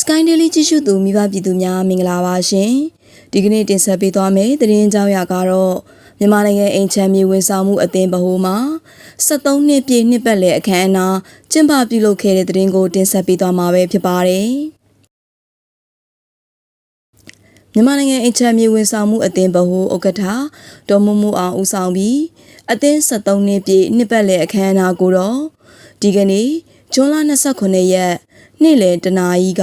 Sky Daily ကြည့်ရှုသူမိဘပြည်သူများမင်္ဂလာပါရှင်ဒီကနေ့တင်ဆက်ပေးသွားမယ့်သတင်းကြောင်းရာကတော့မြန်မာနိုင်ငံအိမ်ချမ်းမြေဝန်ဆောင်မှုအသင်းဗဟိုမှာ73နှစ်ပြည့်နှစ်ပတ်လည်အခမ်းအနားကျင်းပပြုလုပ်ခဲ့တဲ့သတင်းကိုတင်ဆက်ပေးသွားမှာပဲဖြစ်ပါတယ်မြန်မာနိုင်ငံအိမ်ချမ်းမြေဝန်ဆောင်မှုအသင်းဗဟိုဥက္ကဋ္ဌဒေါ်မမအောင်ဦးဆောင်ပြီးအသင်း73နှစ်ပြည့်နှစ်ပတ်လည်အခမ်းအနားကိုတော့ဒီကနေ့ ဇွန်လ29ရက်နေ့လယ်တနာရီက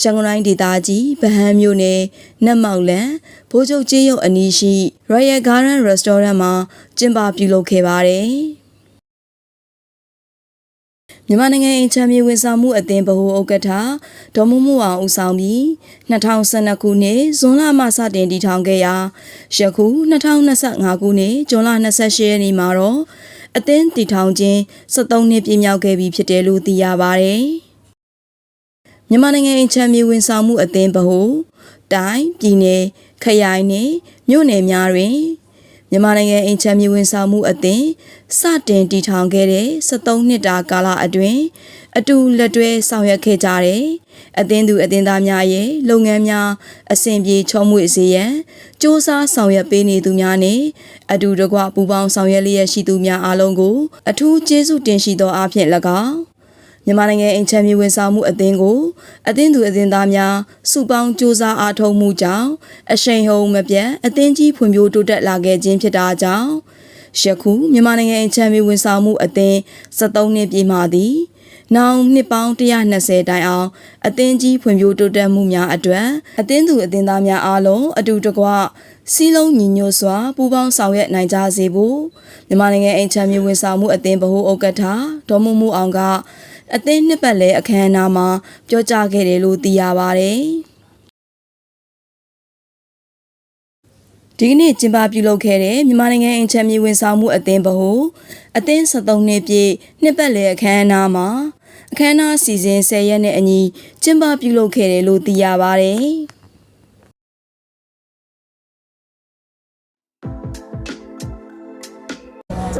ရှန်ကုန်တိုင်းဒေသကြီးဗဟန်းမြို့နယ်နတ်မောက်လန်ဘိုးချုပ်ကျေးရုပ်အနီးရှိ Royal Garden Restaurant မှာကျင်းပပြုလုပ်ခဲ့ပါတယ်။မြန်မာနိုင်ငံအင်ချမ်းမြေဝန်ဆောင်မှုအသင်းဗဟိုဥက္ကဋ္ဌဒေါ်မမအောင်ဦးဆောင်ပြီး2012ခုနှစ်ဇွန်လမှစတင်တည်ထောင်ခဲ့ရာယခု2025ခုနှစ်ဇွန်လ28ရက်နေ့မှာတော့ အသင်းတည်ထောင်ခြင်း73နှစ်ပြည့်မြောက်ခဲ့ပြီဖြစ်တယ်လို့သိရပါတယ်။မြန်မာနိုင်ငံအင်ချမ်းမြေဝန်ဆောင်မှုအသင်းဗဟိုတိုင်းပြည်နယ်ခရိုင်နဲ့မြို့နယ်များတွင် မြန်မာနိုင်ငံအင်ချမ်းမြေဝန်ဆောင်မှုအသင်းစတင်တည်ထောင်ခဲ့တဲ့73နှစ်တာကာလအတွင်းအတူလက်တွဲဆောင်ရွက်ခဲ့ကြတဲ့အသင်းသူအသင်းသားများရဲ့လုပ်ငန်းများအဆင်ပြေချောမွေ့စေရန်စ조사ဆောင်ရွက်ပေးနေသူများနဲ့အတူတကွပူးပေါင်းဆောင်ရွက်လျက်ရှိသူများအားလုံးကိုအထူးကျေးဇူးတင်ရှိသောအဖြစ်၎င်း မြန်မာနိုင်ငံအင်ချမ်းမြေဝန်ဆောင်မှုအသင်းကိုအသင်းသူအသင်းသားများစုပေါင်းစ조사အားထုတ်မှုကြောင့်အရှိန်ဟုန်မပြတ်အသင်းကြီးဖွံ့ဖြိုးတိုးတက်လာခဲ့ခြင်းဖြစ်တာကြောင့်ယခုမြန်မာနိုင်ငံအင်ချမ်းမြေဝန်ဆောင်မှုအသင်း73နှစ်ပြည့်မှသည်နောင်နှစ်ပေါင်း120တိုင်အောင်အသင်းကြီးဖွံ့ဖြိုးတိုးတက်မှုများအတွက်အသင်းသူအသင်းသားများအားလုံးအတူတကွစီးလုံးညီညွတ်စွာပူးပေါင်းဆောင်ရွက်နိုင်ကြစေဖို့မြန်မာနိုင်ငံအင်ချမ်းမြေဝန်ဆောင်မှုအသင်းဗဟိုဥက္ကဋ္ဌဒေါ်မမှုအောင်က အသင်းနှစ်ပတ်လဲအခမ်းအနားမှာပြောကြားခဲ့တယ်လို့သိရပါတယ်ဒီကနေ့ကျင်းပပြုလုပ်ခဲ့တဲ့မြန်မာနိုင်ငံအင်ချမ်းမြေဝန်ဆောင်မှုအသင်းဗဟိုအသင်း73နှစ်ပြည့်နှစ်ပတ်လည်အခမ်းအနားမှာအခမ်းအနားစီစဉ်10ရက်နဲ့အညီကျင်းပပြုလုပ်ခဲ့တယ်လို့သိရပါတ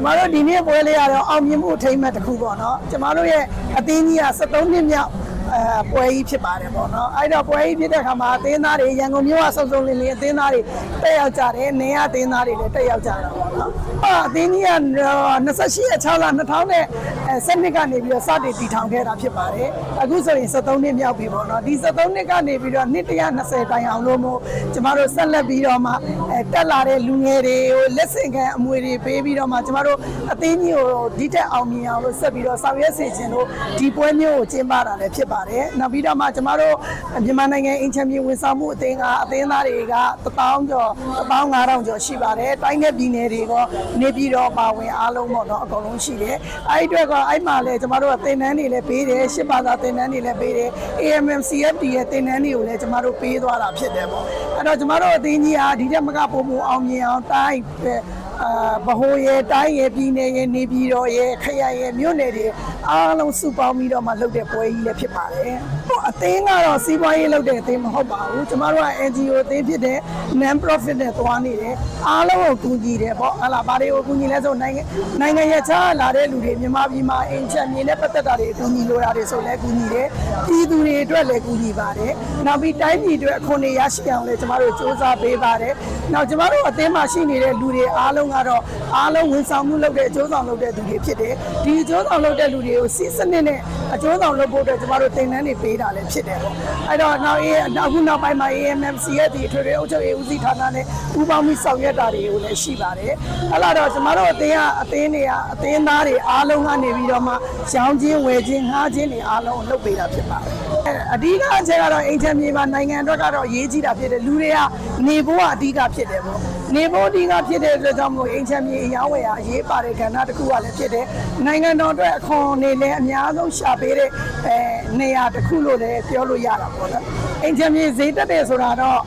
ကျမတို့ဒီနေ့ပွဲလေးရတော့အောင်မြင်မှုအထိမ်းအမှတ်တစ်ခုပေါ့နော်ကျမတို့ရဲ့အသင်းကြီးက73နှစ်မြောက် အဲပွဲကြီးဖြစ်ပါတယ်ပေါ့နော်အဲ့တော့ပွဲကြီးဖြစ်တဲ့အခါမှာအသင်းသားတွေရန်ကုန်မြို့ကစုံစုံလင်းလင်းအသင်းသားတွေတက်ရောက်ကြတယ်နေရအသင်းသားတွေလည်းတက်ရောက်ကြတာပေါ့နော်အာအသင်းကြီးက28ရက်6လ2000နဲ့စနစ်ကနေပြီးတော့စတင်တည်ထောင်ခဲ့တာဖြစ်ပါတယ်အခုဆိုရင်73နှစ်မြောက်ပြီပေါ့နော်ဒီ73နှစ်ကနေပြီးတော့နှစ်120တိုင်အောင်လို့မို့ကျမတို့ဆက်လက်ပြီးတော့မှအဲတက်လာတဲ့လူငယ်တွေကိုလက်ဆင့်ခံအမွေတွေပေးပြီးတော့မှကျမတို့အသင်းကြီးကိုဒီတက်အောင်မြင်အောင်လို့ဆက်ပြီးတော့ဆောင်ရွက်စေခြင်းလို့ဒီပွဲမျိုးကိုကျင်းပတာလည်းဖြစ်ပါတယ်နောက်ပြီးတော့မှကျမတို့မြန်မာနိုင်ငံအင်ချမ်ပီယံဝန်ဆောင်မှုအသင်းကအသင်းသားတွေက1000ကျော်15000ကျော်ရှိပါတယ်တိုင်းနယ်ပြည်နယ်တွေကနေပြည်တော်ပါဝင်အားလုံးပေါ့နော်အကုန်လုံးရှိတယ်အဲ့ဒီအတွက်ကအဲ့မှာလည်းကျမတို့ကသင်တန်းတွေလည်းပေးတယ်ရှစ်ဘာသာသင်တန်းတွေလည်းပေးတယ် AMM CFD ရဲ့သင်တန်းတွေကိုလည်းကျမတို့ပေးသွားတာဖြစ်တယ်ပေါ့အဲ့တော့ကျမတို့အသင်းကြီးကဒီတက်မကပုံမအောင်မြင်အောင်တိုင်းအာဗဟိုရဲ့တိုင်းရဲ့ပြည်နယ်ရဲ့နေပြည်တော်ရဲ့ခရိုင်ရဲ့မြို့နယ်တွေ အားလုံးစုပေါင်းပြီးတော့မှလုပ်တဲ့ပွဲကြီးလည်းဖြစ်ပါတယ်။ဟိုအသင်းကတော့စီးပွားရေးလုပ်တဲ့အသင်းမဟုတ်ပါဘူး။ကျမတို့က NGO အသင်းဖြစ်တဲ့ non profit နဲ့သွားနေတယ်။အားလုံးကိုကူညီတယ်ပေါ့။ဟလာဘာတွေကိုကူညီလဲဆိုနိုင်ငံနိုင်ငံရဲ့ခြားလာတဲ့လူတွေမြန်မာပြည်မှာအင်ချန်မြေနဲ့ပတ်သက်တာတွေကူညီလိုတာတွေဆိုလည်းကူညီတယ်။ပြည်သူတွေအတွက်လည်းကူညီပါတယ်။နောက်ပြီးတိုင်းပြည်အတွက်အခွင့်အရေးရရှိအောင်လည်းကျမတို့စ조사ပေးပါတယ်။နောက်ကျမတို့အသင်းမှာရှိနေတဲ့လူတွေအားလုံးကတော့အားလုံးဝန်ဆောင်မှုလုပ်တဲ့အကျိုးဆောင်လုပ်တဲ့သူတွေဖြစ်တယ်။ဒီအကျိုးဆောင်လုပ်တဲ့လူတွေကိုစီစနစ်နဲ့အကျိုးဆောင်လုပ်ဖို့အတွက်ကျမတို့သင်တန်းတွေပေးတာလည်းဖြစ်တယ်ပေါ့။အဲ့တော့နောက်အေးအခုနောက်ပိုင်းမှာ AMMC ရဲ့ဒီအထွေထွေအုပ်ချုပ်ရေးဦးစီးဌာနနဲ့ပူးပေါင်းပြီးဆောင်ရွက်တာတွေကိုလည်းရှိပါတယ်။အဲ့တော့ကျမတို့အသင်းကအသင်းတွေကအသင်းသားတွေအားလုံးကနေပြီးတော့မှရောင်းချင်းဝယ်ချင်းငှားချင်းတွေအားလုံးလုပ်ပေးတာဖြစ်ပါတယ်။ အဓိကအချက်ကတော့အိမ်ချမ်းမြေမှာနိုင်ငံအတွက်ကတော့ရေးကြီးတာဖြစ်တယ်လူတွေကနေဖို့ကအဓိကဖြစ်တယ်ပေါ့နေဖို့အဓိကဖြစ်တဲ့အတွက်ကြောင့်မို့အိမ်ချမ်းမြေအယောင်းဝယ်ဟာအရေးပါတဲ့ကဏ္ဍတစ်ခုကလည်းဖြစ်တယ်နိုင်ငံတော်အတွက်အခွန်နေလည်းအများဆုံးရှာပေးတဲ့အဲနေရာတစ်ခုလို့လည်းပြောလို့ရတာပေါ့နော်အိမ်ချမ်းမြေဈေးတက်တယ်ဆိုတာတော့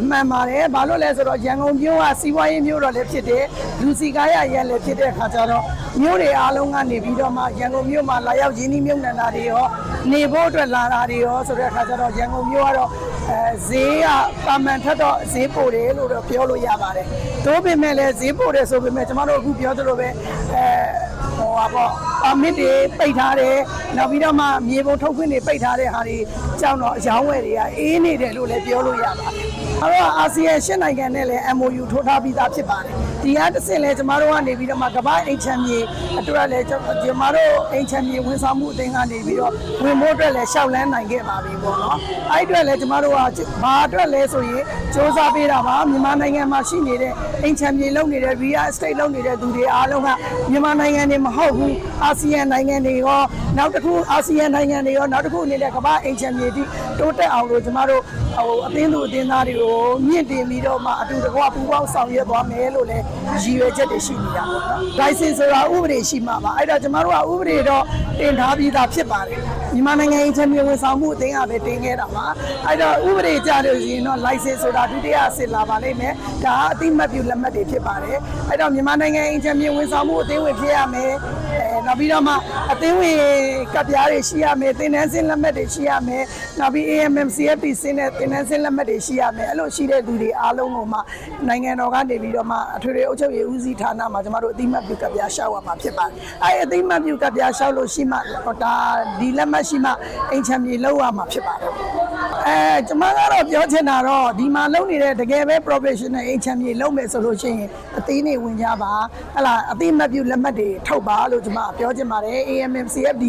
အမှန်ပါတယ်ဘာလို့လဲဆိုတော့ရန်ကုန်မြို့ကစီးပွားရေးမြို့တော်လည်းဖြစ်တယ်လူစီကားရရလည်းဖြစ်တဲ့အခါကျတော့မြို့တွေအားလုံးကနေပြီးတော့မှရန်ကုန်မြို့မှာလာရောက်ရင်းနှီးမြှုပ်နှံတာတွေရော နေဖို့အတွက်လာတာတွေရောဆိုတဲ့အခါကျတော့ရန်ကုန်မြို့ကတော့အဲဈေးကပါမန်ထက်တော့ဈေးပိုတယ်လို့တော့ပြောလို့ရပါတယ်။သို့ပေမဲ့လည်းဈေးပိုတယ်ဆိုပေမဲ့ကျမတို့အခုပြောသလိုပဲအဲဟိုပါပေါ့ ပါမစ်တွေပိတ်ထားတယ်နောက်ပြီးတော့မှမြေပုံထုတ်ခွင့်တွေပိတ်ထားတဲ့ဟာတွေကြောင့်တော့အယောင်းဝယ်တွေကအေးနေတယ်လို့လည်းပြောလို့ရပါတယ်အဲ့တော့အာဆီယံရှစ်နိုင်ငံနဲ့လည်း MOU ထိုးထားပြီးသားဖြစ်ပါတယ်ဒီကတစ်ဆင့်လဲကျမတို့ကနေပြီးတော့မှကမ္ဘာအိမ်ချမ်းမြေအတွက်လည်းကျမတို့အိမ်ချမ်းမြေဝန်ဆောင်မှုအသင်းကနေပြီးတော့ဝင်ဖို့အတွက်လည်းရှောက်လန်းနိုင်ခဲ့ပါပြီပေါ့နော်အဲ့အတွက်လည်းကျမတို့ကဘာအတွက်လဲဆိုရင်စ조사ပေးတာပါမြန်မာနိုင်ငံမှာရှိနေတဲ့အိမ်ချမ်းမြေလုပ်နေတဲ့ real estate လုပ်နေတဲ့သူတွေအားလုံးကမြန်မာနိုင်ငံနေမဟုတ်ဘူးအာဆီယံနိုင်ငံတွေရောနောက်တစ်ခုအာဆီယံနိုင်ငံတွေရောနောက်တစ်ခုအနေနဲ့ကမ္ဘာအိမ်ချမ်းမြေတိတိုးတက်အောင်လို့ကျမတို့ဟိုအသင်းသူအသင်းသားတွေကိုမြင့်တင်ပြီးတော့မှအတူတကွပူးပေါင်းဆောင်ရွက်သွားမယ်လို့လည်းရည်ရွယ်ချက်တွေရှိနေတာပေါ့နော်။ license ဆိုတာဥပဒေရှိမှာပါအဲ့တော့ကျမတို့ကဥပဒေတော့တင်ထားပြီးသားဖြစ်ပါတယ်မြန်မာနိုင်ငံအချင်းမျိုးဝန်ဆောင်မှုအသင်းကပဲတင်ခဲ့တာပါအဲ့တော့ဥပဒေကြလို့ရှိရင်တော့ license ဆိုတာဒုတိယအဆင့်လာပါလိမ့်မယ်ဒါကအတိမတ်ပြုလက်မှတ်တွေဖြစ်ပါတယ်အဲ့တော့မြန်မာနိုင်ငံအချင်းမျိုးဝန်ဆောင်မှုအသင်းဝင်ဖြစ်ရမယ်အဲ နောက်ပြီးတော့မှအသင်းဝင်ကပ်ပြားတွေရှိရမယ်သင်တန်းစင်းလက်မှတ်တွေရှိရမယ်နောက်ပြီး AMMCFP စင်းတဲ့သင်တန်းစင်းလက်မှတ်တွေရှိရမယ်အဲ့လိုရှိတဲ့လူတွေအားလုံးကိုမှနိုင်ငံတော်ကနေပြီးတော့မှအထွေထွေအုပ်ချုပ်ရေးဦးစီးဌာနမှာကျမတို့အတိမတ်ပြုကပ်ပြားရှောက်ရမှာဖြစ်ပါတယ်အဲ့အတိမတ်ပြုကပ်ပြားရှောက်လို့ရှိမှဒါဒီလက်မှတ်ရှိမှအိမ်ချမ်းမြေလောက်ရမှာဖြစ်ပါတယ် အဲကျမကတော့ပြောချင်တာတော့ဒီမှာလုပ်နေတဲ့တကယ်ပဲ professional အိမ်ချမ်းမြေလုပ်မယ်ဆိုလို့ရှိရင်အသေးနေဝင်ကြပါဟလာအတိမတ်ပြုလက်မှတ်တွေထုတ်ပါလို့ကျမပြောချင်ပါတယ် AMMCFD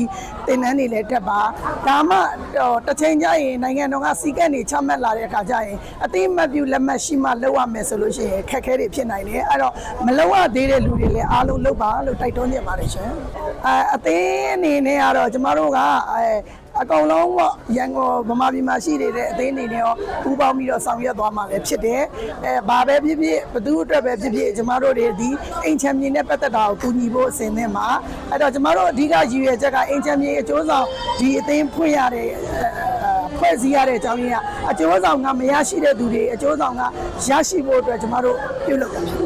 သင်တန်းတွေလည်းတက်ပါဒါမှတော့တစ်ချိန်ကျရင်နိုင်ငံတော်ကစီကတ်နေချမှတ်လာတဲ့အခါကျရင်အတိမတ်ပြုလက်မှတ်ရှိမှလုပ်ရမယ်ဆိုလို့ရှိရင်ခက်ခဲတွေဖြစ်နိုင်တယ်အဲ့တော့မလုပ်ရသေးတဲ့လူတွေလည်းအားလုံးလုပ်ပါလို့တိုက်တွန်းချင်ပါတယ်ရှင်အဲအသင်းအနေနဲ့ကတော့ကျမတို့ကအဲ အကောင်လုံးပေါ့ရန်ကုန်ဗမာပြည်မှာရှိနေတဲ့အသင်းအနေနဲ့ရောပူးပေါင်းပြီးတော့ဆောင်ရွက်သွားမှာလည်းဖြစ်တယ်အဲဘာပဲဖြစ်ဖြစ်ဘသူအတွက်ပဲဖြစ်ဖြစ်ကျမတို့တွေဒီအိမ်ချမ်းမြေနဲ့ပတ်သက်တာကိုကူညီဖို့အစဉ်သင်းမှာအဲ့တော့ကျမတို့အဓိကရည်ရွယ်ချက်ကအိမ်ချမ်းမြေအကျိုးဆောင်ဒီအသင်းဖွင့်ရတဲ့အဲဖွဲ့စည်းရတဲ့အကြောင်းရင်းကအကျိုးဆောင်ကမရရှိတဲ့သူတွေအကျိုးဆောင်ကရရှိဖို့အတွက်ကျမတို့ပြုလုပ်တာဖြစ်